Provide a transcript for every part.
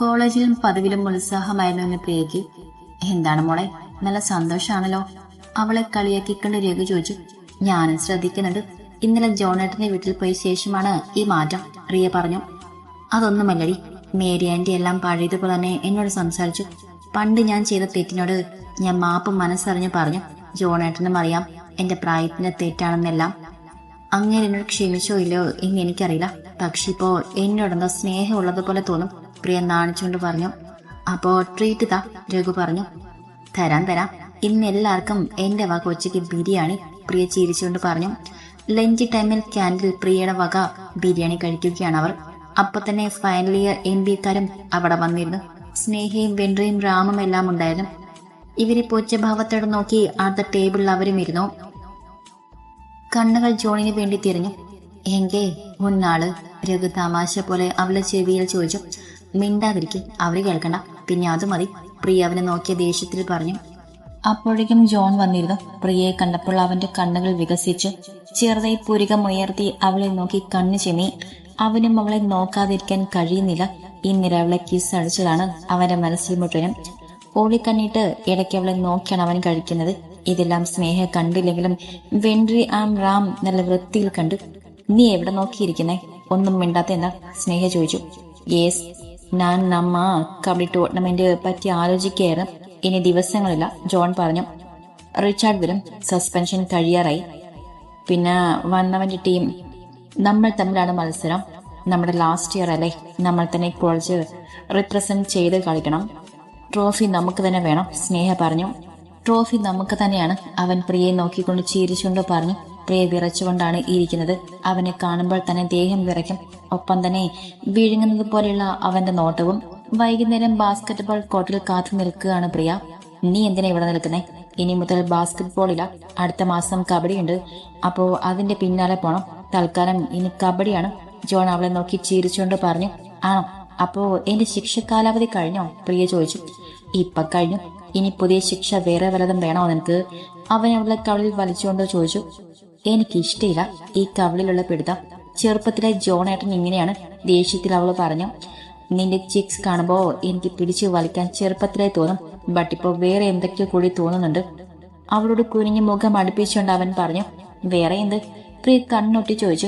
കോളേജിലും പദവിലും ഉത്സാഹമായിരുന്നു എന്ന് പ്രിയയ്ക്ക് എന്താണ് മോളെ നല്ല സന്തോഷാണല്ലോ? അവളെ കളിയാക്കിക്കൊണ്ട് രഘു ചോദിച്ചു ഞാനും ശ്രദ്ധിക്കുന്നുണ്ട് ഇന്നലെ ജോണേട്ടന്റെ വീട്ടിൽ പോയ ശേഷമാണ് ഈ മാറ്റം റിയ പറഞ്ഞു. അതൊന്നുമല്ലടി മേരി ആന്റി എല്ലാം പഴയതുപോലെ തന്നെ എന്നോട് സംസാരിച്ചു. പണ്ട് ഞാൻ ചെയ്ത തെറ്റിനോട് ഞാൻ മാപ്പ് മനസ്സറിഞ്ഞു പറഞ്ഞു ജോണേട്ടനും അറിയാം എന്റെ പ്രായത്തിന്റെ തെറ്റാണെന്നെല്ലാം. അങ്ങനെ എന്നോട് ക്ഷമിച്ചോ ഇല്ലയോ എന്ന് എനിക്കറിയില്ല. പക്ഷെ ഇപ്പോ എന്നോടെന്തോ സ്നേഹമുള്ളതുപോലെ തോന്നും. പ്രിയ നാണിച്ചുകൊണ്ട് പറഞ്ഞു അപ്പോ ട്രീറ്റ് താ രഘു പറഞ്ഞു. തരാം തരാം. ഇന്ന് എല്ലാവർക്കും എന്റെ വക ഉച്ചയ്ക്ക് ബിരിയാണി പ്രിയ ചിരിച്ചുകൊണ്ട് പറഞ്ഞു. ലഞ്ച് ടൈമിൽ ക്യാൻഡിൽ പ്രിയയുടെ വക ബിരിയാണി കഴിക്കുകയാണ് അവർ. അപ്പൊ തന്നെ ഫൈനൽ ഇയർ എം ബിക്കാരും അവിടെ വന്നിരുന്നു. സ്നേഹയും വെൻട്രയും റാമും എല്ലാം ഉണ്ടായിരുന്നു. ഇവരെ പൂച്ചഭാവത്തോടെ നോക്കി അടുത്ത ടേബിളിൽ അവരും ഇരുന്നു. കണ്ണുകൾ ജോണിന് വേണ്ടി തിരിഞ്ഞു. എങ്കേ മുന്നാൾ രഘു തമാശ പോലെ അവളെ ചെവിയിൽ ചോദിച്ചു. മിണ്ടാതിരിക്കും. അവർ കേൾക്കണ്ട. പിന്നെ അത് മതി. പ്രിയ അവനെ നോക്കിയ ദേഷ്യത്തിൽ പറഞ്ഞു. അപ്പോഴേക്കും ജോൺ വന്നിരുന്നു. പ്രിയയെ കണ്ടപ്പോൾ അവന്റെ കണ്ണുകൾ വികസിച്ച് ചെറുതായി പുരികമുയർത്തി അവളെ നോക്കി കണ്ണു ചെമി അവനും അവളെ നോക്കാതിരിക്കാൻ കഴിയുന്നില്ല. ഇന്നലെ അവളെ കിസ് അടിച്ചതാണ് അവന്റെ മനസ്സിൽ മുഴുവനും. ഓളിക്കണ്ണിട്ട് ഇടയ്ക്ക് അവളെ നോക്കിയാണ് അവൻ കഴിക്കുന്നത്. ഇതെല്ലാം സ്നേഹ കണ്ടില്ലെങ്കിലും വെൻട്രി ആം റാം നല്ല വൃത്തിയിൽ കണ്ടു. നീ എവിടെ നോക്കിയിരിക്കുന്നേ? ഒന്നും മിണ്ടാത്ത എന്താ? സ്നേഹ ചോദിച്ചു. യേസ് ഞാൻ നമ്മ കബഡി ടൂർണമെന്റ് പറ്റി ആലോചിക്കുകയായിരുന്നു ഇനി ദിവസങ്ങളില്ല. ജോൺ പറഞ്ഞു റിച്ചാർഡ് വരും. സസ്പെൻഷൻ കഴിയാറായി. പിന്നെ വന്നവന്റെ ടീം നമ്മൾ തമ്മിലാണ് മത്സരം. നമ്മുടെ ലാസ്റ്റ് ഇയർ അല്ലേ? നമ്മൾ തന്നെ കുറച്ച് റിപ്രസെന്റ് ചെയ്ത് കളിക്കണം. ട്രോഫി നമുക്ക് തന്നെ വേണം സ്നേഹ പറഞ്ഞു. ട്രോഫി നമുക്ക് തന്നെയാണ് അവൻ പ്രിയെ നോക്കിക്കൊണ്ട് ചിരിച്ചുകൊണ്ട് പറഞ്ഞു. പ്രിയ വിറച്ചുകൊണ്ടാണ് ഇരിക്കുന്നത്. അവനെ കാണുമ്പോൾ തന്നെ ദേഹം വിറയ്ക്കും. ഒപ്പം തന്നെ വിഴുങ്ങുന്നത് പോലെയുള്ള അവന്റെ നോട്ടവും വൈകുന്നേരം ബാസ്കറ്റ് ബോൾ കോർട്ടിൽ കാത്തു നിൽക്കുകയാണ് പ്രിയ. നീ എന്തിനാ ഇവിടെ നിൽക്കുന്നേ? ഇനി മുതൽ ബാസ്കറ്റ് ബോളില്ല അടുത്ത മാസം കബഡിയുണ്ട്. അപ്പോ അതിന്റെ പിന്നാലെ പോണം. തൽക്കാലം ഇനി കബഡിയാണ്. ജോൺ അവളെ നോക്കി ചിരിച്ചുകൊണ്ട് പറഞ്ഞു ആണോ? അപ്പോ എന്റെ ശിക്ഷ കാലാവധി കഴിഞ്ഞോ? പ്രിയ ചോദിച്ചു. ഇപ്പൊ കഴിഞ്ഞു. ഇനി പുതിയ ശിക്ഷ വേറെ വല്ലതും വേണോ നിനക്ക്? അവൻ അവളെ കവളിൽ വലിച്ചുകൊണ്ട് ചോദിച്ചു. എനിക്കിഷ്ടമില്ല ഈ കവളിലുള്ള പിടുത്തം. ചെറുപ്പത്തിലെ ജോണേട്ടൻ ഇങ്ങനെയാണ് ദേഷ്യത്തിൽ അവൾ പറഞ്ഞു നിന്റെ ചിക്സ് കാണുമ്പോൾ എനിക്ക് പിടിച്ചു വലിക്കാൻ ചെറുപ്പത്തിലെ തോന്നും ബട്ട് ഇപ്പൊ വേറെ എന്തൊക്കെയോ കൂടി തോന്നുന്നുണ്ട്. അവളോട് കുനിഞ്ഞ് മുഖം അടുപ്പിച്ചുകൊണ്ട് അവൻ പറഞ്ഞു വേറെ എന്ത്? പ്രിയ കണ്ണൊട്ടി ചോദിച്ചു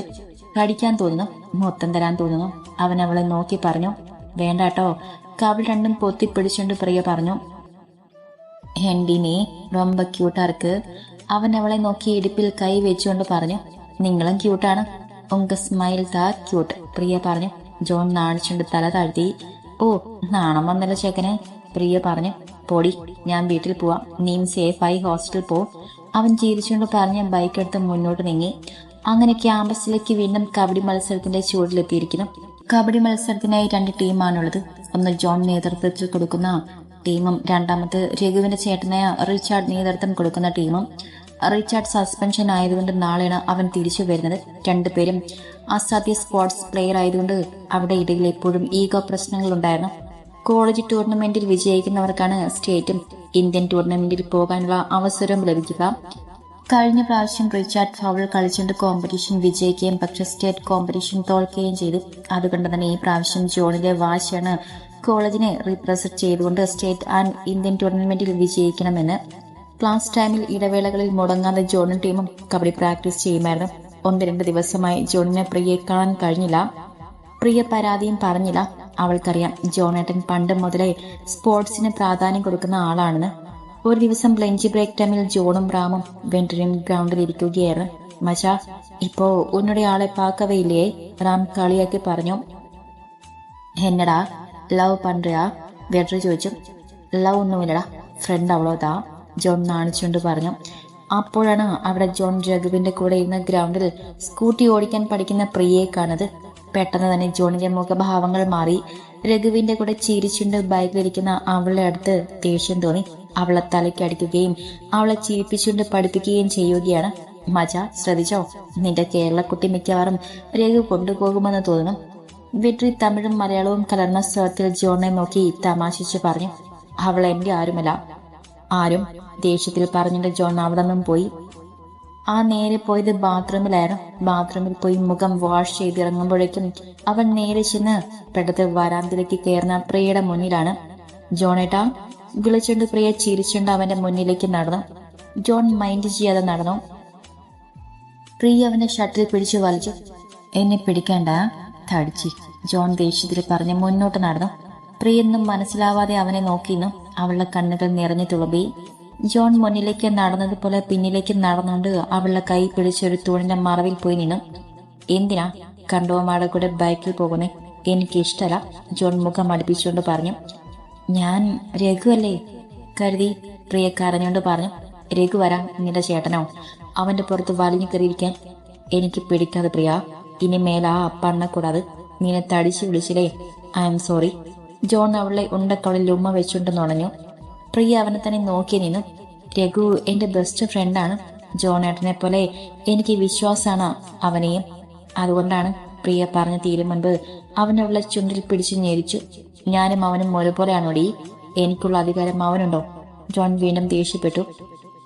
കടിക്കാൻ തോന്നുന്നു? മൊത്തം തരാൻ തോന്നുന്നു. അവൻ അവളെ നോക്കി പറഞ്ഞു വേണ്ട കേട്ടോ കവൾ രണ്ടും പൊത്തിപ്പിടിച്ചുകൊണ്ട് പ്രിയ പറഞ്ഞു ഹെൻഡിനെ റൊമ്പ ക്യൂട്ടാർക്ക് അവൻ അവളെ നോക്കി ഇടുപ്പിൽ കൈ വെച്ചുകൊണ്ട് പറഞ്ഞു നിങ്ങളും ക്യൂട്ടാണ് ഉങ്ക സ്മൈൽ താ ക്യൂട്ട് പ്രിയ പറഞ്ഞു. ജോൺ നാണിച്ചുകൊണ്ട് തല താഴ്ത്തി ഓ നാണം വന്നല്ല ചേക്കന് പ്രിയ പറഞ്ഞു. പൊടി ഞാൻ വീട്ടിൽ പോവാം. നീയും സേഫായി ഹോസ്റ്റലിൽ പോ. അവൻ ചിരിച്ചുകൊണ്ട് പറഞ്ഞ് ബൈക്ക് എടുത്ത് മുന്നോട്ട് നീങ്ങി. അങ്ങനെ ക്യാമ്പസിലേക്ക് വീണ്ടും കബഡി മത്സരത്തിന്റെ ചൂടിലെത്തിയിരിക്കുന്നു കബഡി മത്സരത്തിനായി രണ്ട് ടീമാണുള്ളത് ഒന്ന് ജോൺ നേതൃത്വത്തിൽ കൊടുക്കുന്ന ടീമും രണ്ടാമത് രഘുവിന്റെ ചേട്ടനായ റിച്ചാർഡ് നേതൃത്വം കൊടുക്കുന്ന ടീമും. റിച്ചാർഡ് സസ്പെൻഷൻ ആയതുകൊണ്ട് നാളെയാണ് അവൻ തിരിച്ചു വരുന്നത്. രണ്ടുപേരും അസാധ്യ സ്പോർട്സ് പ്ലെയർ ആയതുകൊണ്ട് അവിടെ ഇടയിൽ എപ്പോഴും ഈഗോ പ്രശ്നങ്ങൾ ഉണ്ടായിരുന്നു കോളേജ് ടൂർണമെന്റിൽ വിജയിക്കുന്നവർക്കാണ് സ്റ്റേറ്റും ഇന്ത്യൻ ടൂർണമെന്റിൽ പോകാനുള്ള അവസരം ലഭിക്കുക. കഴിഞ്ഞ പ്രാവശ്യം റിച്ചാർഡ് ഫൗൾ കളിച്ചുകൊണ്ട് കോമ്പറ്റീഷൻ വിജയിക്കുകയും പക്ഷേ സ്റ്റേറ്റ് കോമ്പറ്റീഷൻ തോൽക്കുകയും ചെയ്തു. അതുകൊണ്ട് തന്നെ ഈ പ്രാവശ്യം ജോണിന്റെ വാശിയാണ് കോളേജിനെ റീപ്രസെന്റ് ചെയ്തുകൊണ്ട് സ്റ്റേറ്റ് ആൻഡ് ഇന്ത്യൻ ടൂർണമെന്റിൽ വിജയിക്കണമെന്ന് ക്ലാസ് ടൈമിൽ ഇടവേളകളിൽ മുടങ്ങാതെ ജോൺ ടീമും കബഡി പ്രാക്ടീസ് ചെയ്യുമായിരുന്നു. ഒന്ന് രണ്ട് ദിവസമായി ജോണിനെ പ്രിയെ കാണാൻ കഴിഞ്ഞില്ല. പ്രിയ പരാതിയും പറഞ്ഞില്ല. അവൾക്കറിയാം ജോണേട്ടൻ പണ്ട് മുതലേ സ്പോർട്സിന് പ്രാധാന്യം കൊടുക്കുന്ന ആളാണെന്ന്. ഒരു ദിവസം ലഞ്ച് ബ്രേക്ക് ടൈമിൽ ജോണും റാമും വെൻട്രിയും ഗ്രൗണ്ടിൽ ഇരിക്കുകയായിരുന്നു. മച്ചാ ഇപ്പോ ഉന്നുടെ ആളെ പാക്കവയില്ലേ റാം കളിയാക്കി പറഞ്ഞു. എന്നടാ ലവ് പണ്ടയാ? വെഡ്രി ചോദിച്ചു. ലവ് ഒന്നുമില്ലടാ. ഫ്രണ്ട് അവളോതാ ജോൺ നാണിച്ചുകൊണ്ട് പറഞ്ഞു. അപ്പോഴാണ് അവിടെ ജോൺ രഘുവിന്റെ കൂടെ ഇരുന്ന ഗ്രൗണ്ടിൽ സ്കൂട്ടി ഓടിക്കാൻ പഠിക്കുന്ന പ്രിയയെ കാണത് പെട്ടെന്ന് തന്നെ ജോണിന്റെ മുഖഭാവങ്ങൾ മാറി. രഘുവിന്റെ കൂടെ ചിരിച്ചുണ്ട് ബൈക്കിലിരിക്കുന്ന അവളുടെ അടുത്ത് ദേഷ്യം തോന്നി. അവളെ തലയ്ക്കടിക്കുകയും അവളെ ചിരിപ്പിച്ചുകൊണ്ട് പഠിപ്പിക്കുകയും ചെയ്യുകയാണ്. മജ ശ്രദ്ധിച്ചോ? നിന്റെ കേരളക്കുട്ടി മിക്കവാറും രഘു കൊണ്ടുപോകുമെന്ന് തോന്നുന്നു. വെട്രി തമിഴും മലയാളവും കലർന്ന സ്വരത്തിൽ ജോണിനെ നോക്കി തമാശിച്ച് പറഞ്ഞു അവൾ എന്റെ ആരുമല്ല. ആരും ദേഷ്യത്തിൽ പറഞ്ഞിട്ട് ജോൺ അവിടെ നിന്നും പോയി. ആ നേരെ പോയത് ബാത്റൂമിലായിരുന്നു. ബാത്റൂമിൽ പോയി മുഖം വാഷ് ചെയ്തിറങ്ങുമ്പോഴേക്കും അവൻ നേരെ ചെന്ന് പെട്ടത് വരാന്തിലേക്ക് കയറുന്ന പ്രിയയുടെ മുന്നിലാണ്. ജോണേട്ടാ വിളിച്ചുകൊണ്ട് പ്രിയ ചിരിച്ചുകൊണ്ട് അവന്റെ മുന്നിലേക്ക് നടന്നു. ജോൺ മൈൻഡ് ചെയ്യാതെ നടന്നു. പ്രിയ അവന്റെ ഷട്ടിൽ പിടിച്ചു വലിച്ചു. എന്നെ പിടിക്കണ്ട. തടിച്ചി ജോൺ ദേഷ്യത്തിൽ പറഞ്ഞ് മുന്നോട്ട് നടന്നു പ്രിയെന്നും മനസ്സിലാവാതെ അവനെ നോക്കിയെന്നും. അവളുടെ കണ്ണുകൾ നിറഞ്ഞു തുളുമ്പി. ജോൺ മുന്നിലേക്ക് നടന്നതുപോലെ പിന്നിലേക്ക് നടന്നുകൊണ്ട് അവളുടെ കൈ പിടിച്ചൊരു തൂണിന്റെ മറവിൽ പോയി നിന്നു. എന്തിനാ? കണ്ടോമാടെ കൂടെ ബൈക്കിൽ പോകുന്നേ? എനിക്ക് ഇഷ്ടമല്ല ജോൺ മുഖം അടുപ്പിച്ചുകൊണ്ട് പറഞ്ഞു. ഞാൻ രഘു അല്ലേ? കരുതി പ്രിയ കരഞ്ഞുകൊണ്ട് പറഞ്ഞു. രഘു വരാം നിന്റെ ചേട്ടനോ? അവന്റെ പുറത്ത് വലിഞ്ഞു കയറിയിരിക്കാൻ എനിക്ക് പിടിക്കാതെ പ്രിയ. ഇനി മേലാ പണ്ണക്കൂടാതെ നിന്നെ തടിച്ചു വിളിച്ചില്ലേ? ഐ എം സോറി ജോൺ അവളെ ഉണ്ടക്കവളിൽ ഉമ്മ വെച്ചുകൊണ്ട് നുണഞ്ഞു പ്രിയ അവനെ തന്നെ നോക്കി നിന്നു. രഘു എന്റെ ബെസ്റ്റ് ഫ്രണ്ടാണ് ജോൺ ഏട്ടനെ പോലെ എനിക്ക് വിശ്വാസമാണ് അവനെയും. അതുകൊണ്ടാണ് പ്രിയ പറഞ്ഞ തീരും മുൻപ് അവനുള്ള ചുണ്ടിൽ പിടിച്ചു ഞെരിച്ചു. ഞാനും അവനും ഒരുപോലെയാണോടി? എനിക്കുള്ള അധികാരം അവനുണ്ടോ? ജോൺ വീണ്ടും ദേഷ്യപ്പെട്ടു.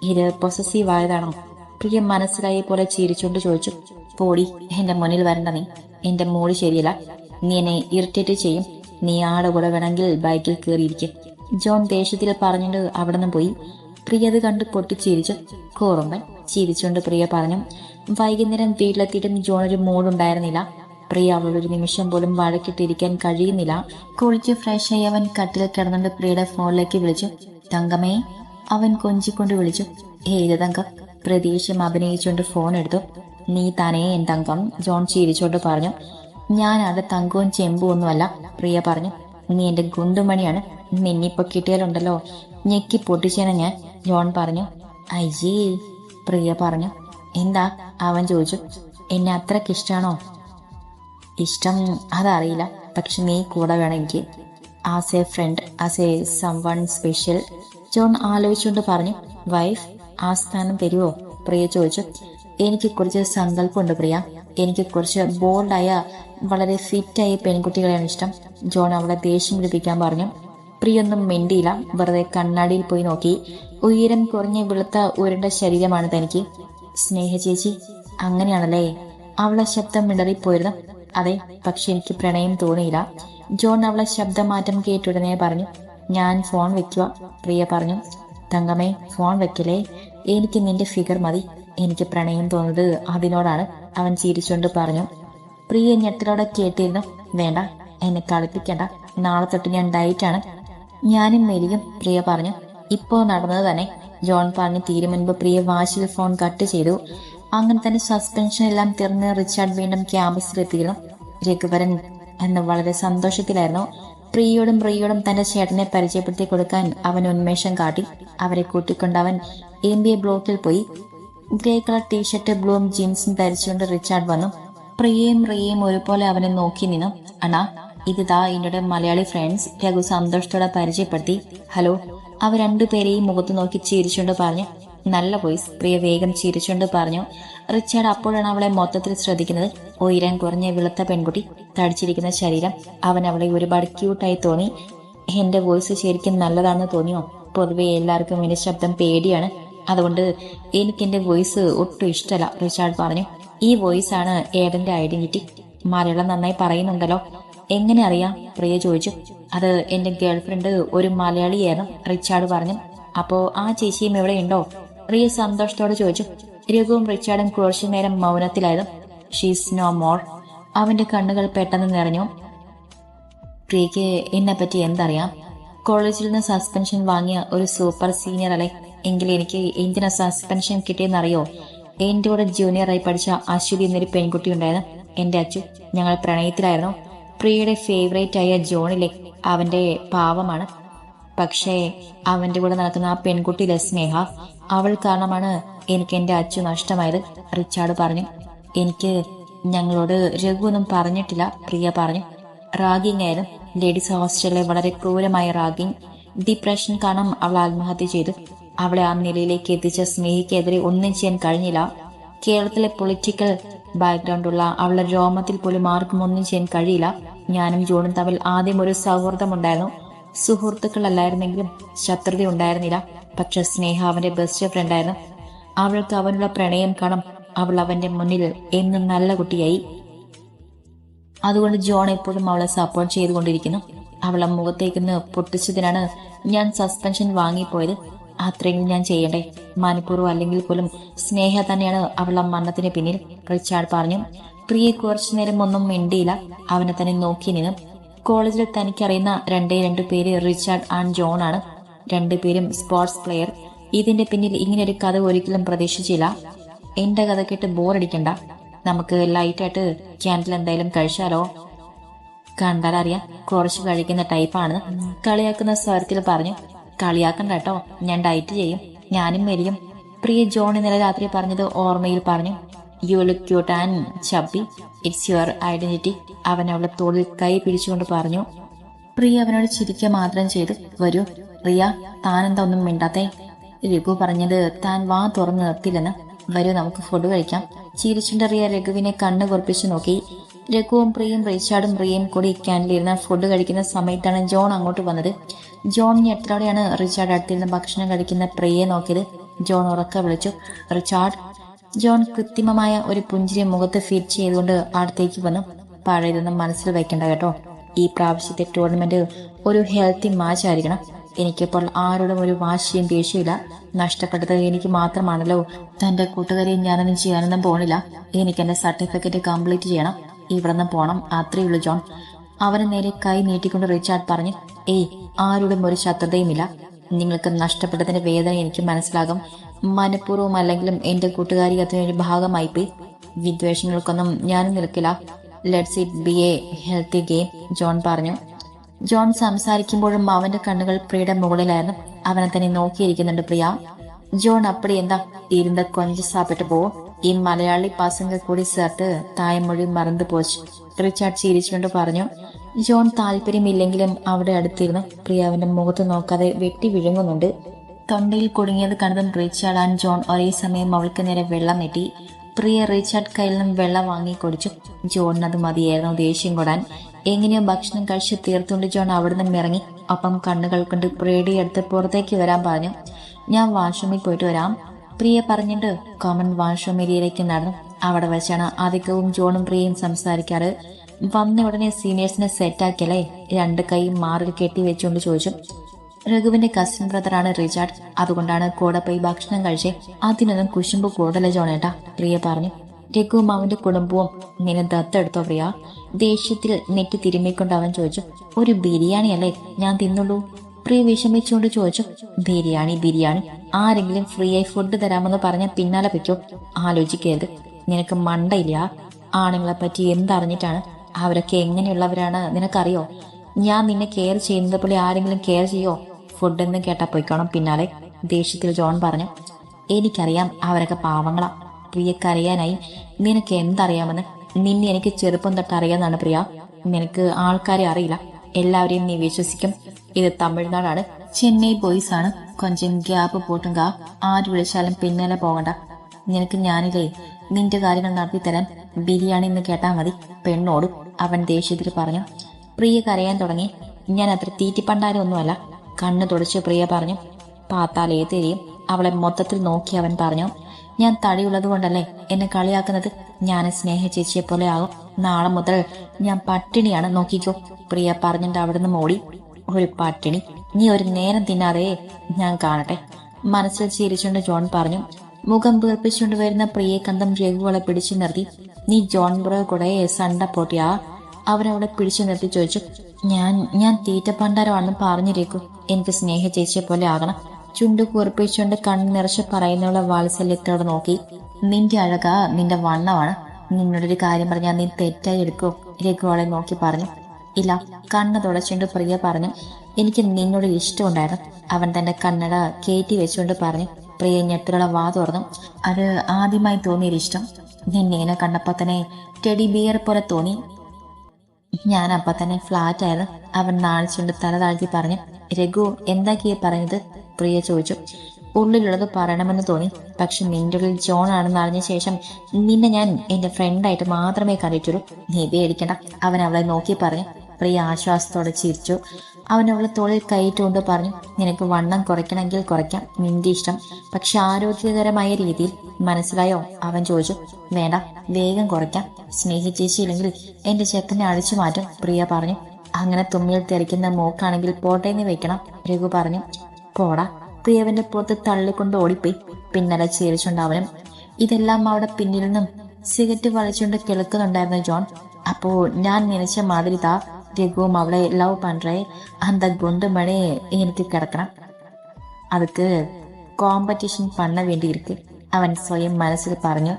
ഇത് പൊസസീവ് ആയതാണോ? പ്രിയ മനസ്സിലായ പോലെ ചിരിച്ചുകൊണ്ട് ചോദിച്ചു. പോടി എന്റെ മുന്നിൽ വരണ്ട നീ. എന്റെ മോൾ ശരിയല്ല. നീ എന്നെ ഇറിറ്റേറ്റ് ചെയ്യും. നീ ആടെ കൂടെ വേണമെങ്കിൽ ബൈക്കിൽ കയറിയിരിക്കും ജോൺ ദേഷ്യത്തിൽ പറഞ്ഞിട്ട് അവിടെ നിന്ന് പോയി. പ്രിയ അത് കണ്ട് പൊട്ടിച്ചിരിച്ചു. കോറുമ്പൻ ചിരിച്ചുകൊണ്ട് പ്രിയ പറഞ്ഞു വൈകുന്നേരം വീട്ടിലെത്തിയിട്ടും ജോൺ ഒരു മൂടുണ്ടായിരുന്നില്ല പ്രിയ അവളൊരു നിമിഷം പോലും വഴക്കിട്ടിരിക്കാൻ കഴിയുന്നില്ല. കുളിച്ച് ഫ്രഷ് ആയി അവൻ കട്ടിൽ കിടന്നുകൊണ്ട് പ്രിയയുടെ ഫോണിലേക്ക് വിളിച്ചു. തങ്കമേ അവൻ കൊഞ്ചിക്കൊണ്ട് വിളിച്ചു. ഏത് തങ്കം? പ്രതീക്ഷം അഭിനയിച്ചുകൊണ്ട് ഫോൺ എടുത്തു. നീ താനേ എൻ തങ്കം ജോൺ ചിരിച്ചോണ്ട് പറഞ്ഞു. ഞാൻ അത് തങ്കവും ചെമ്പും ഒന്നുമല്ല പ്രിയ പറഞ്ഞു. നീ എന്റെ ഗുണ്ടുമണിയാണ് നിന്നിപ്പോ കിട്ടിയാലുണ്ടല്ലോ. ഞെക്കി പൊട്ടിച്ചേന ഞാൻ ജോൺ പറഞ്ഞു. അയ്യേ പ്രിയ പറഞ്ഞു. എന്താ? അവൻ ചോദിച്ചു. എന്നെ അത്രയ്ക്ക് ഇഷ്ടാണോ? ഇഷ്ടം അതറിയില്ല. പക്ഷെ നീ കൂടെ വേണം എനിക്ക്. As a friend as a someone special John ആലോചിച്ചുകൊണ്ട് പറഞ്ഞു. വൈഫ് ആ സ്ഥാനം തരുമോ പ്രിയ ചോദിച്ചു. എനിക്ക് കുറച്ച് സങ്കല്പമുണ്ട് പ്രിയ. എനിക്ക് കുറച്ച് ബോൾഡായ വളരെ ഫിറ്റായ പെൺകുട്ടികളെയാണ് ഇഷ്ടം. ജോൺ അവളെ ദേഷ്യം പിടിപ്പിക്കാൻ പറഞ്ഞു. പ്രിയൊന്നും മിണ്ടിയില്ല. വെറുതെ കണ്ണാടിയിൽ പോയി നോക്കി. ഉയരം കുറഞ്ഞ വെളുത്ത ഉരുണ്ട ശരീരമാണ് തനിക്ക്. സ്നേഹ ചേച്ചി അങ്ങനെയാണല്ലേ? അവളെ ശബ്ദം മിടറിപ്പോയിരുന്നു അതെ പക്ഷെ എനിക്ക് പ്രണയം തോന്നിയില്ല. ജോൺ അവളെ ശബ്ദമാറ്റം കേട്ടുടനെ പറഞ്ഞു. ഞാൻ ഫോൺ വെക്കുക പ്രിയ പറഞ്ഞു. തങ്കമേ ഫോൺ വെക്കലേ എനിക്ക് നിന്റെ ഫിഗർ മതി. എനിക്ക് പ്രണയം തോന്നുന്നത് അതിനോടാണ്. അവൻ ചിരിച്ചുകൊണ്ട് പറഞ്ഞു പ്രിയ ഞെട്ടലോടെ കേട്ടിരുന്നു? വേണ്ട എന്നെ കളിപ്പിക്കണ്ട. നാളെ തൊട്ട് ഞാൻ ഡയറ്റാണ് ഞാനും മെലിയും പ്രിയ പറഞ്ഞു ഇപ്പോ നടന്നത് തന്നെ. ജോൺ പറഞ്ഞ് തീരെ മുൻപ് പ്രിയ വാശിൽ ഫോൺ കട്ട് ചെയ്തു. അങ്ങനെ തന്നെ സസ്പെൻഷൻ എല്ലാം തീർന്ന് റിച്ചാർഡ് വീണ്ടും ക്യാമ്പസിലെത്തിയിരുന്നു രഘുവരൻ എന്ന് വളരെ സന്തോഷത്തിലായിരുന്നു. പ്രിയോടും പ്രിയോടും തന്റെ ചേട്ടനെ പരിചയപ്പെടുത്തി കൊടുക്കാൻ അവൻ ഉന്മേഷം കാട്ടി. അവരെ കൂട്ടിക്കൊണ്ട് അവൻ എം ബി എ ബ്ലോക്കിൽ പോയി. ഗ്രേ കളർ ടീഷർട്ട് ബ്ലൂം ജീൻസും ധരിച്ചുകൊണ്ട് റിച്ചാർഡ് വന്നു. പ്രിയയും റിയയും ഒരുപോലെ അവനെ നോക്കി നിന്നു. അണ ഇതാ എന്നോട് മലയാളി ഫ്രണ്ട്സ് രഘു സന്തോഷത്തോടെ പരിചയപ്പെടുത്തി. ഹലോ അവ രണ്ടുപേരെയും മുഖത്ത് നോക്കി ചിരിച്ചുകൊണ്ട് പറഞ്ഞു. നല്ല വോയിസ് പ്രിയ വേഗം ചിരിച്ചുകൊണ്ട് പറഞ്ഞു. റിച്ചാർഡ് അപ്പോഴാണ് അവളെ മൊത്തത്തിൽ ശ്രദ്ധിക്കുന്നത്. ഉയരം കുറഞ്ഞ വെളുത്ത പെൺകുട്ടി തടിച്ചിരിക്കുന്ന ശരീരം. അവൻ അവളെ ഒരുപാട് ക്യൂട്ടായി തോന്നി. എന്റെ വോയിസ് ശരിക്കും നല്ലതാണെന്ന് തോന്നിയോ? പൊതുവെ എല്ലാവർക്കും എന്റെ ശബ്ദം പേടിയാണ്. അതുകൊണ്ട് എനിക്ക് എന്റെ വോയിസ് ഒട്ടും ഇഷ്ടമല്ല. റിച്ചാർഡ് പറഞ്ഞു ഈ വോയിസ് ആണ് ഏടന്റെ ഐഡന്റിറ്റി. മലയാളം നന്നായി പറയുന്നുണ്ടല്ലോ. എങ്ങനെ അറിയാം? പ്രിയ ചോദിച്ചു. അത് എന്റെ ഗേൾഫ്രണ്ട് ഒരു മലയാളിയായിരുന്നു റിച്ചാർഡ് പറഞ്ഞു. അപ്പോ ആ ചേച്ചിയും ഇവിടെ ഉണ്ടോ? പ്രിയ സന്തോഷത്തോടെ ചോദിച്ചു. രഘുവും റിച്ചാർഡും കുറച്ചു നേരം മൗനത്തിലായിരുന്നു. ഷീസ് നോ മോർ അവന്റെ കണ്ണുകൾ പെട്ടെന്ന് നിറഞ്ഞു. പ്രിയക്ക് എന്നെ പറ്റി എന്തറിയാം? കോളേജിൽ നിന്ന് സസ്പെൻഷൻ വാങ്ങിയ ഒരു സൂപ്പർ സീനിയർ അല്ലേ? എങ്കിൽ എനിക്ക് എന്തിനാ സസ്പെൻഷൻ കിട്ടിയെന്നറിയോ? എന്റെ കൂടെ ജൂനിയറായി പഠിച്ച അശ്വതി എന്നൊരു പെൺകുട്ടി ഉണ്ടായിരുന്നു. എന്റെ അച്ചു ഞങ്ങൾ പ്രണയത്തിലായിരുന്നു. പ്രിയയുടെ ഫേവറേറ്റ് ആയ ജോണിലെ അവന്റെ പാവമാണ്. പക്ഷേ അവന്റെ കൂടെ നടക്കുന്ന ആ പെൺകുട്ടിയിലെ സ്നേഹ അവൾ കാരണമാണ് എനിക്ക് എന്റെ അച്ചു നഷ്ടമായത് റിച്ചാർഡ് പറഞ്ഞു. എനിക്ക് ഞങ്ങളോട് രഘു ഒന്നും പറഞ്ഞിട്ടില്ല പ്രിയ പറഞ്ഞു. റാഗിങ് ആയിരുന്നു. ലേഡീസ് ഹോസ്റ്റലിലെ വളരെ ക്രൂരമായ റാഗിങ് ഡിപ്രഷൻ കാരണം അവൾ ആത്മഹത്യ ചെയ്തു. അവളെ ആ നിലയിലേക്ക് എത്തിച്ച സ്നേഹിക്കെതിരെ ഒന്നും ചെയ്യാൻ കഴിഞ്ഞില്ല. കേരളത്തിലെ പൊളിറ്റിക്കൽ ബാക്ക്ഗ്രൗണ്ട് ഉള്ള അവളുടെ രോമത്തിൽ പോലും ആർക്കും ഒന്നും ചെയ്യാൻ കഴിയില്ല. ഞാനും ജോണും തമ്മിൽ ആദ്യം ഒരു സൗഹൃദമുണ്ടായിരുന്നു. സുഹൃത്തുക്കളല്ലായിരുന്നെങ്കിലും ശത്രുത ഉണ്ടായിരുന്നില്ല. പക്ഷെ സ്നേഹ അവന്റെ ബെസ്റ്റ് ഫ്രണ്ടായിരുന്നു അവൾക്ക് അവനുള്ള പ്രണയം കാണും അവൾ അവന്റെ മുന്നിൽ എന്നും നല്ല കുട്ടിയായി. അതുകൊണ്ട് ജോൺ എപ്പോഴും അവളെ സപ്പോർട്ട് ചെയ്തുകൊണ്ടിരിക്കുന്നു. അവളെ മുഖത്തേക്ക് പൊട്ടിച്ചതിനാണ് ഞാൻ സസ്പെൻഷൻ വാങ്ങിപ്പോയത്. അത്രയെങ്കിലും ഞാൻ ചെയ്യണ്ടേ? മനഃപൂർവം അല്ലെങ്കിൽ പോലും സ്നേഹ തന്നെയാണ് അവളെ മരണത്തിന് പിന്നിൽ റിച്ചാർഡ് പറഞ്ഞു. പ്രിയെ കുറച്ചു നേരം ഒന്നും മിണ്ടിയില്ല. അവനെ തന്നെ നോക്കി നിന്നു. കോളേജിൽ തനിക്കറിയുന്ന രണ്ടേ രണ്ടു പേര് റിച്ചാർഡ് ആൻഡ് ജോൺ ആണ്. രണ്ടുപേരും സ്പോർട്സ് പ്ലെയർ. ഇതിന്റെ പിന്നിൽ ഇങ്ങനൊരു കഥ ഒരിക്കലും പ്രതീക്ഷിച്ചില്ല. എന്റെ കഥ കേട്ട് ബോറടിക്കണ്ട. നമുക്ക് ലൈറ്റ് ആയിട്ട് ക്യാൻഡിൽ എന്തായാലും കഴിച്ചാലോ? കണ്ടാലറിയാം. കുറച്ച് കഴിക്കുന്ന ടൈപ്പാണ് കളിയാക്കുന്ന സ്വരത്തിൽ പറഞ്ഞു. കളിയാക്കണ്ട കേട്ടോ. ഞാൻ ഡയറ്റ് ചെയ്യും. ഞാനും മെലിയും പ്രിയ ജോൺ ഇന്നലെ രാത്രി പറഞ്ഞത് ഓർമ്മയിൽ പറഞ്ഞു. You look cute and chubby it's your identity അവൻ അവളെ തോളിൽ കൈ പിടിച്ചുകൊണ്ട് പറഞ്ഞു. പ്രിയ അവനോട് ചിരിക്കുക മാത്രം ചെയ്ത്. വരൂ റിയ താനെന്താ ഒന്നും മിണ്ടാത്തേ? രഘു പറഞ്ഞത് താൻ വാ തുറന്ന് നിർത്തില്ലെന്ന്. വരൂ നമുക്ക് ഫുഡ് കഴിക്കാം. ചിരിച്ചുണ്ട് റിയ രഘുവിനെ കണ്ണ് കുറിപ്പിച്ചു നോക്കി. രഘുവും പ്രിയും റിച്ചാർഡും പ്രിയയും കൂടി ക്യാന്റീനിലിരുന്ന് ഫുഡ് കഴിക്കുന്ന സമയത്താണ് ജോൺ അങ്ങോട്ട് വന്നത്. ജോൺ ഞെട്ടലോടെയാണ് റിച്ചാർഡ് അടുത്തിരുന്ന് ഭക്ഷണം കഴിക്കുന്ന പ്രിയയെ നോക്കിയത്? ജോൺ ഉറക്ക വിളിച്ചു. റിച്ചാർഡ്? ജോൺ കൃത്രിമമായ ഒരു പുഞ്ചിരി മുഖത്ത് ഫിറ്റ് ചെയ്തുകൊണ്ട് അടുത്തേക്ക് വന്നു. പഴയതൊന്നും മനസ്സിൽ വെക്കണ്ട കേട്ടോ. ഈ പ്രാവശ്യത്തെ ടൂർണമെന്റ് ഒരു ഹെൽത്തി മാച്ച് ആയിരിക്കണം. എനിക്കിപ്പോൾ ആരോടും ഒരു വാശിയും ദേഷ്യമില്ല നഷ്ടപ്പെട്ടത് എനിക്ക് മാത്രമാണല്ലോ. തന്റെ കൂട്ടുകാരെയും ഞാനൊന്നും ചെയ്യാനൊന്നും പോണില്ല എനിക്ക് എന്റെ സർട്ടിഫിക്കറ്റ് കംപ്ലീറ്റ് ചെയ്യണം. ഇവിടെ നിന്ന് പോണം അത്രയുള്ളൂ ജോൺ. അവന് നേരെ കൈ നീട്ടിക്കൊണ്ട് റിച്ചാർഡ് പറഞ്ഞു ഏയ് ആരോടും ഒരു ശത്രുതയുമില്ല. നിങ്ങൾക്ക് നഷ്ടപ്പെട്ടതിന്റെ വേദന എനിക്ക് മനസ്സിലാകും. മനഃപൂർവം അല്ലെങ്കിലും എന്റെ കൂട്ടുകാരി അതിനൊരു ഭാഗമായി പോയി വിദ്വേഷങ്ങൾക്കൊന്നും ഞാനും നിൽക്കില്ല. Let's it be a healthy game John പറഞ്ഞു. ജോൺ സംസാരിക്കുമ്പോഴും അവന്റെ കണ്ണുകൾ പ്രിയയുടെ മുകളിലായിരുന്നു. അവനെ തന്നെ നോക്കിയിരിക്കുന്നുണ്ട് പ്രിയ. ജോൺ അപ്പടി എന്താ? ഇരുന്ന് കൊഞ്ച് സാപ്പിട്ട് പോവും? ഈ മലയാളി പാസംഗ കൂടി ചേർത്ത് തായ്മൊഴി മറന്നു പോച്ചു. റിച്ചാർഡ് ചിരിച്ചുകൊണ്ട് പറഞ്ഞു ജോൺ താല്പര്യമില്ലെങ്കിലും അവിടെ അടുത്തിരുന്നു പ്രിയ അവന്റെ മുഖത്ത് നോക്കാതെ വെട്ടി വിഴുങ്ങുന്നുണ്ട്. തൊണ്ടയിൽ കുടുങ്ങിയത് കണ്ടതും റിച്ചാർഡ് ആൻഡ് ജോൺ ഒരേ സമയം അവൾക്ക് നേരെ വെള്ളം നെട്ടി. പ്രിയ റിച്ചാർഡ് കയ്യിൽ നിന്നും വെള്ളം വാങ്ങി കുടിച്ചു. ജോണിന് അത് മതിയായിരുന്നു ദേഷ്യം കൊടാൻ. എങ്ങനെയോ ഭക്ഷണം കഴിച്ച് തീർത്തുകൊണ്ട് ജോൺ അവിടെ നിന്നും ഇറങ്ങി ഒപ്പം കണ്ണുകൾ കൊണ്ട് പ്രിയയുടെ അടുത്ത് പുറത്തേക്ക് വരാൻ പറഞ്ഞു. ഞാൻ വാഷ്റൂമിൽ പോയിട്ട് വരാം. പ്രിയ പറഞ്ഞിട്ട് കോമൺ വാഷ്റൂം ഏരിയയിലേക്ക് നടന്നു. അവിടെ വെച്ചാണ് അധികവും ജോണും പ്രിയയും സംസാരിക്കാറ്. വന്ന ഉടനെ സീനിയേഴ്സിനെ സെറ്റാക്കിയല്ലേ രണ്ട് കൈ മാറിൽ കെട്ടി വെച്ചുകൊണ്ട് ചോദിച്ചു. രഘുവിന്റെ കസിൻ ബ്രദറാണ് റിച്ചാർഡ്. അതുകൊണ്ടാണ് കൂടെ പോയി ഭക്ഷണം കഴിച്ചേ. അതിനൊന്നും കുശുമ്പ് കൂടുതല ജോണേട്ടാ പ്രിയ പറഞ്ഞു. രഘുവും അവന്റെ കുടുംബവും നിന്നെ ദത്തെടുത്തോ പ്രിയ? ദേഷ്യത്തിൽ നെറ്റ് തിരുമ്മിക്കൊണ്ട് അവൻ ചോദിച്ചു. ഒരു ബിരിയാണി അല്ലേ ഞാൻ തിന്നുള്ളൂ. പ്രിയ വിഷമിച്ചുകൊണ്ട് ചോദിച്ചു. ബിരിയാണി ബിരിയാണി. ആരെങ്കിലും ഫ്രീ ആയി ഫുഡ് തരാമെന്ന് പറഞ്ഞ പിന്നാലെ പറ്റോ? ആലോചിക്കരുത്. നിനക്ക് മണ്ടയില്ല. ആണുങ്ങളെ പറ്റി എന്തറിഞ്ഞിട്ടാണ് അവരൊക്കെ എങ്ങനെയുള്ളവരാണ് നിനക്കറിയോ? ഞാൻ നിന്നെ കെയർ ചെയ്യുന്നത് പോലെ ആരെങ്കിലും കെയർ ചെയ്യോ? ഫുഡ് എന്ന് കേട്ടാ പോയിക്കോണം പിന്നാലെ ദേഷ്യത്തിൽ ജോൺ പറഞ്ഞു. എനിക്കറിയാം അവരൊക്കെ പാവങ്ങളാ. പ്രിയക്കറിയാനായി നിനക്ക് എന്തറിയാമെന്ന് നിന്നെ എനിക്ക് ചെറുപ്പം തൊട്ട് അറിയാമെന്നാണ് പ്രിയ. നിനക്ക് ആൾക്കാരെ അറിയില്ല. എല്ലാവരെയും നീ വിശ്വസിക്കും. ഇത് തമിഴ്നാടാണ്. ചെന്നൈ ബോയ്സ് ആണ് കൊഞ്ചം ഗ്യാപ്പ് പോട്ടുങ്ക ആര് വിളിച്ചാലും പിന്നാലെ പോകണ്ട. നിനക്ക് ഞാനില്ലേ. നിന്റെ കാര്യങ്ങൾ നടത്തി തരാൻ ബിരിയാണി എന്ന് കേട്ടാ മതി. പെണ്ണോടും അവൻ ദേഷ്യത്തിൽ പറഞ്ഞു. പ്രിയ കരയാൻ തുടങ്ങി. ഞാൻ അത്ര തീറ്റിപ്പണ്ടാരൊന്നുമല്ല കണ്ണു തുടച്ച് പ്രിയ പറഞ്ഞു. പാത്താലേ തെരിയും അവളെ മൊത്തത്തിൽ നോക്കി അവൻ പറഞ്ഞു. ഞാൻ തടിയുള്ളത് കൊണ്ടല്ലേ എന്നെ കളിയാക്കുന്നത്? ഞാൻ സ്നേഹ ചേച്ചിയെ പോലെ ആകും നാളെ മുതൽ ഞാൻ പട്ടിണിയാണ്. നോക്കിക്കോ. പ്രിയ പറഞ്ഞിട്ട് അവിടുന്ന് മോടി. ഒരു പട്ടിണി. നീ ഒരു നേരം തിന്നാതെ ഞാൻ കാണട്ടെ. മനസ്സിൽ ചിരിച്ചുകൊണ്ട് ജോൺ പറഞ്ഞു. മുഖം വീർപ്പിച്ചുകൊണ്ട് വരുന്ന പ്രിയെ കന്തം രഘുവളെ പിടിച്ചു നിർത്തി. നീ ജോൺ ബ്രോ കൂടെ സണ്ട പൊട്ടിയാ? അവനവിടെ പിടിച്ചു നിർത്തി ചോദിച്ചു. ഞാൻ ഞാൻ തീറ്റപ്പണ്ടാരമാണെന്ന് പറഞ്ഞിരിക്കും. എനിക്ക് സ്നേഹ ചേച്ചിയെ പോലെ ആകണം. ചുണ്ടു കുറിപ്പിച്ചുകൊണ്ട് കണ്ണ് നിറച്ച് പറയുന്നുള്ള വാത്സല്യത്തോടെ നോക്കി. നിന്റെ അഴക നിന്റെ വണ്ണമാണ്. നിന്നോടൊരു കാര്യം പറഞ്ഞാൽ നീ തെറ്റായി എടുക്കോ രഘുവളെ നോക്കി പറഞ്ഞു. ഇല്ല കണ്ണ് തുടച്ചുകൊണ്ട് പ്രിയ പറഞ്ഞു. എനിക്ക് നിന്നോട് ഇഷ്ടമുണ്ടായിരുന്നു. അവൻ തന്റെ കണ്ണട കയറ്റി വെച്ചുകൊണ്ട് പറഞ്ഞു. പ്രിയ ഞെട്ടുകള വാ തുറന്നു. അത് ആദ്യമായി തോന്നിയൊരിഷ്ടം നിന്നെ കണ്ടപ്പോ തന്നെ ടെഡി ബിയർ പോലെ തോന്നി. ഞാൻ അപ്പൊ തന്നെ ഫ്ലാറ്റ് ആയിരുന്നു അവൻ നാണിച്ചുകൊണ്ട് തല താഴ്ത്തി പറഞ്ഞു. രഘു എന്താക്കിയ പറഞ്ഞത് പ്രിയ ചോദിച്ചു. ഉള്ളിലുള്ളത് പറയണമെന്ന് തോന്നി. പക്ഷെ നിന്റെ ഉള്ളിൽ ജോൺ ആണെന്ന് അറിഞ്ഞ ശേഷം നിന്നെ ഞാൻ എന്റെ ഫ്രണ്ടായിട്ട് മാത്രമേ കണ്ടിട്ടുള്ളൂ നീ പേടിക്കണ്ട. അവൻ അവളെ നോക്കി പറഞ്ഞു. പ്രിയ ആശ്വാസത്തോടെ ചിരിച്ചു. അവൻ അവളെ തോളിൽ കൈയിട്ടുകൊണ്ട് പറഞ്ഞു. നിനക്ക് വണ്ണം കുറയ്ക്കണമെങ്കിൽ കുറയ്ക്കാം. നിന്റെ ഇഷ്ടം. പക്ഷെ ആരോഗ്യകരമായ രീതിയിൽ. മനസ്സിലായോ? അവൻ ചോദിച്ചു. വേണ്ട. വേഗം കുറയ്ക്കാം. സ്നേഹിച്ചേച്ചിയില്ലെങ്കിൽ എന്റെ ചെക്കനെ അഴിച്ചു മാറ്റും പ്രിയ പറഞ്ഞു. അങ്ങനെ തുമ്മിൽ തെറിക്കുന്ന മോക്കാണെങ്കിൽ പോട്ടേന്ന് വെക്കണം. രഘു പറഞ്ഞു. പോടാ. പ്രിയവന്റെ പുറത്ത് തള്ളിക്കൊണ്ട് ഓടിപ്പോയി. പിന്നലെ ചേരിച്ചുകൊണ്ട് ഇതെല്ലാം അവിടെ പിന്നിൽ നിന്നും സിഗരറ്റ് വലിച്ചുകൊണ്ട് കിളക്കുന്നുണ്ടായിരുന്നു ജോൺ. അപ്പോ ഞാൻ നനച്ച മാതിരി താ രഘുവും അവളെ ലവ് പണ്ടേ അന്ത ഗുണ്ട് മണി എനിക്ക് കിടക്കണം. അതുക്ക് കോമ്പറ്റീഷൻ പണ വേണ്ടിയിരിക്കും. അവൻ സ്വയം മനസ്സിൽ പറഞ്ഞു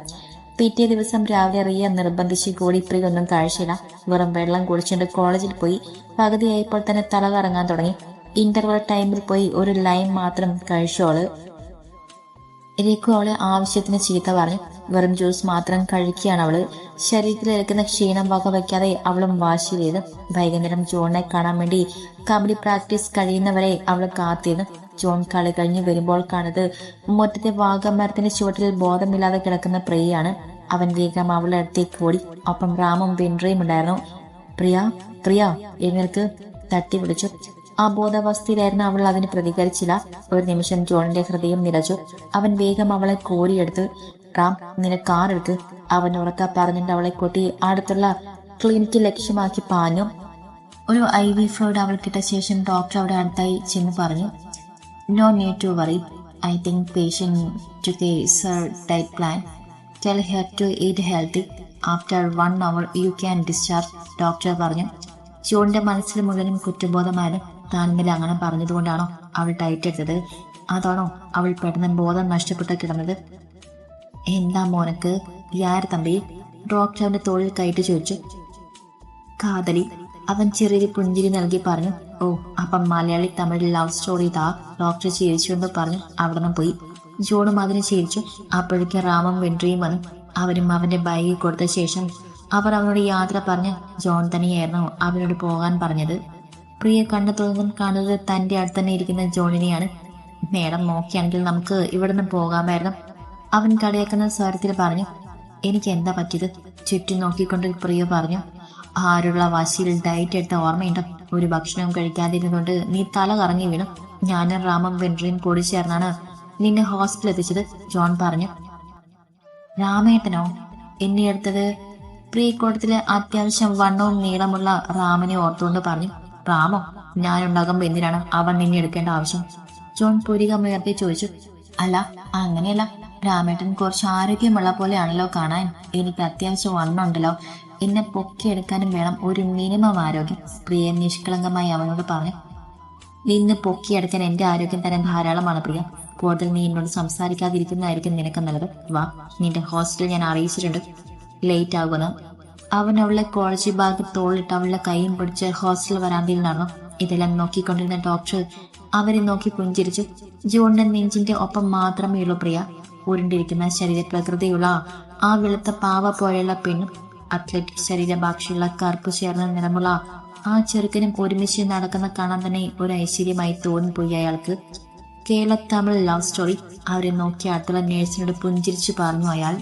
പിറ്റേ ദിവസം രാവിലെ അറിയ നിർബന്ധിച്ച് കൂടിപ്പിരികൊന്നും കാഴ്ചയില്ല വെറും വെള്ളം കുടിച്ചുകൊണ്ട് കോളേജിൽ പോയി. പകുതിയായപ്പോൾ തന്നെ തല കറങ്ങാൻ തുടങ്ങി. ഇന്റർവൽ ടൈമിൽ പോയി ഒരു ലൈൻ മാത്രം കഴിച്ചോൾ. രഘു അവളെ ആവശ്യത്തിന് ചീത്ത പറഞ്ഞു. വെറും ജ്യൂസ് മാത്രം കഴിക്കുകയാണ് അവൾ. ശരീരത്തിലിരിക്കുന്ന ക്ഷീണം വക വയ്ക്കാതെ അവളും വാശി ചെയ്ത് വൈകുന്നേരം ജോണിനെ കാണാൻ വേണ്ടി കബഡി പ്രാക്ടീസ് കഴിയുന്നവരെ അവൾ കാത്തിരുന്നു. ജോൺ കളി കഴിഞ്ഞ് വരുമ്പോൾ കാണുന്നത് മുറ്റത്തെ വാഗമരത്തിന്റെ ചുവട്ടിൽ ബോധമില്ലാതെ കിടക്കുന്ന പ്രിയയാണ്. അവൻ വേഗം അവളുടെ അടുത്തേക്ക് ഓടി. ഒപ്പം റാമും വെൻട്രയും ഉണ്ടായിരുന്നു. പ്രിയ പ്രിയ എഴുന്നേൽക്ക് തട്ടി വിളിച്ചു. അബോധാവസ്ഥയിലായിരുന്ന അവൾ അതിന് പ്രതികരിച്ചില്ല. ഒരു നിമിഷം ജോണിന്റെ ഹൃദയം നിലച്ചു അവൻ വേഗം അവളെ കോരിയെടുത്ത് റാം നിന്നെ കാറെടുത്ത് അവൻ ഉറക്ക പറഞ്ഞിട്ട് അവളെ കൊട്ടി അടുത്തുള്ള ക്ലിനിക്ക് ലക്ഷ്യമാക്കി പാഞ്ഞു. ഒരു ഐ വി ഫ്ലോയിഡ് അവൾ കിട്ട ശേഷം ഡോക്ടർ അവിടെ അടുത്തായി ചെന്ന് പറഞ്ഞു no need to worry I think patient to sir diet plan tell her to eat healthy after one hour you can discharge doctor പറഞ്ഞു. ജോണിന്റെ മനസ്സിൽ മുഴുവനും കുറ്റബോധമായിരുന്നു താൻ ഇന്നലെ അങ്ങനെ പറഞ്ഞതുകൊണ്ടാണോ അവൾ ടൈറ്റ് എടുത്തത് അതാണോ അവൾ പെട്ടെന്ന് ബോധം നഷ്ടപ്പെട്ട് കിടന്നത്? എന്താ മോനക്ക്? യാർ തമ്പി? ഡോക്ടർ അവന്റെ തോളിൽ കയറ്റി ചോദിച്ചു കാതലി അവൻ ചെറിയൊരു പുഞ്ചിരി നൽകി പറഞ്ഞു ഓ അപ്പം മലയാളി തമിഴ് ലവ് സ്റ്റോറി താ ഡോക്ടർ ചിരിച്ചുകൊണ്ട് പറഞ്ഞു അവിടെ നിന്ന് പോയി. ജോണും അതിന് ചിരിച്ചു. അപ്പോഴേക്കും റാമും വെൻട്രിയും വന്നു അവരും അവന്റെ ബാഗ് കൊടുത്ത ശേഷം അവർ അവനോട് യാത്ര പറഞ്ഞ് ജോൺ തന്നെയായിരുന്നു അവനോട് പോകാൻ പറഞ്ഞത്. പ്രിയ കണ്ണു തോന്നും കാണുന്നത് തന്റെ അടുത്ത് തന്നെ ഇരിക്കുന്ന ജോണിനെയാണ്. മേഡം നോക്കിയാണെങ്കിൽ നമുക്ക് ഇവിടുന്ന് പോകാമായിരുന്നു. അവൻ കളിയാക്കുന്ന സ്വരത്തിൽ പറഞ്ഞു എനിക്ക് എന്താ പറ്റിയത്? ചുറ്റും നോക്കിക്കൊണ്ട് പ്രിയ പറഞ്ഞു ആരുള്ള വാശിയിൽ ഡയറ്റ് എടുത്ത ഓർമ്മയുണ്ട്? ഒരു ഭക്ഷണവും കഴിക്കാതിരുന്നുകൊണ്ട് നീ തല കറങ്ങി വീണു. ഞാനും റാമും വെൻട്രിയും കൂടി ചേർന്നാണ് നിന്നെ ഹോസ്പിറ്റലിൽ എത്തിച്ചത് ജോൺ പറഞ്ഞു. രാമേട്ടനോ? എന്നെ എടുത്തത്? പ്രീകോട്ടത്തിലെ അത്യാവശ്യം വണ്ണവും നീളമുള്ള റാമിനെ ഓർത്തുകൊണ്ട് പറഞ്ഞു. റാമോ ഞാനുണ്ടാകുമ്പോ എന്തിനാണ് അവൻ നിന്നെ എടുക്കേണ്ട ആവശ്യം? ജോൺ പുരികമുയർത്തി ചോദിച്ചു അല്ല അങ്ങനെയല്ല. രാമേട്ടൻ കുറച്ച് ആരോഗ്യമുള്ള പോലെയാണല്ലോ കാണാൻ. എനിക്ക് അത്യാവശ്യം വന്നുണ്ടല്ലോ എന്നെ പൊക്കിയെടുക്കാനും വേണം ഒരു മിനിമം ആരോഗ്യം പ്രിയ നിഷ്കളങ്കമായി അവനോട് പറഞ്ഞു. നിന്ന് പൊക്കിയെടുക്കാൻ എന്റെ ആരോഗ്യം തന്നെ ധാരാളമാണ് പ്രിയ. കൂടുതൽ നീ എന്നോട് സംസാരിക്കാതിരിക്കുന്നതായിരിക്കും നിനക്ക് നല്ലത് വാ നിന്റെ ഹോസ്റ്റൽ ഞാൻ അറിയിച്ചിട്ടുണ്ട്. ലേറ്റ് ആകുന്നു അവൻ അവളെ കോളേജ് ബാഗ് തോളിട്ട് അവളുടെ കൈയും പിടിച്ച് ഹോസ്റ്റൽ വരാന്തയിൽ നടന്നു. ഇതെല്ലാം നോക്കിക്കൊണ്ടിരുന്ന ഡോക്ടർ അവരെ നോക്കി പുഞ്ചിരിച്ചു. ജോണിന്റെ നെഞ്ചിന്റെ ഒപ്പം മാത്രമേ ഉള്ളൂ പ്രിയ. ഉരുണ്ടിരിക്കുന്ന ശരീരപ്രകൃതിയുള്ള ആ വെളുത്ത പാവ പോലെയുള്ള പെണ്ണും അത്ലറ്റ് ശരീരഭാഷയുള്ള കറുപ്പ് ചേർന്ന നിറമുള്ള ആ ചെറുക്കനും ഒരുമിച്ച് നടക്കുന്ന കാണാൻ തന്നെ ഒരു ഐശ്വര്യമായി തോന്നിപ്പോയി അയാൾക്ക്. Kerala Tamil love story. അവരെ നോക്കി അടുത്തുള്ള നേഴ്സിനോട് പുഞ്ചിരിച്ചു പറഞ്ഞു അയാൾ.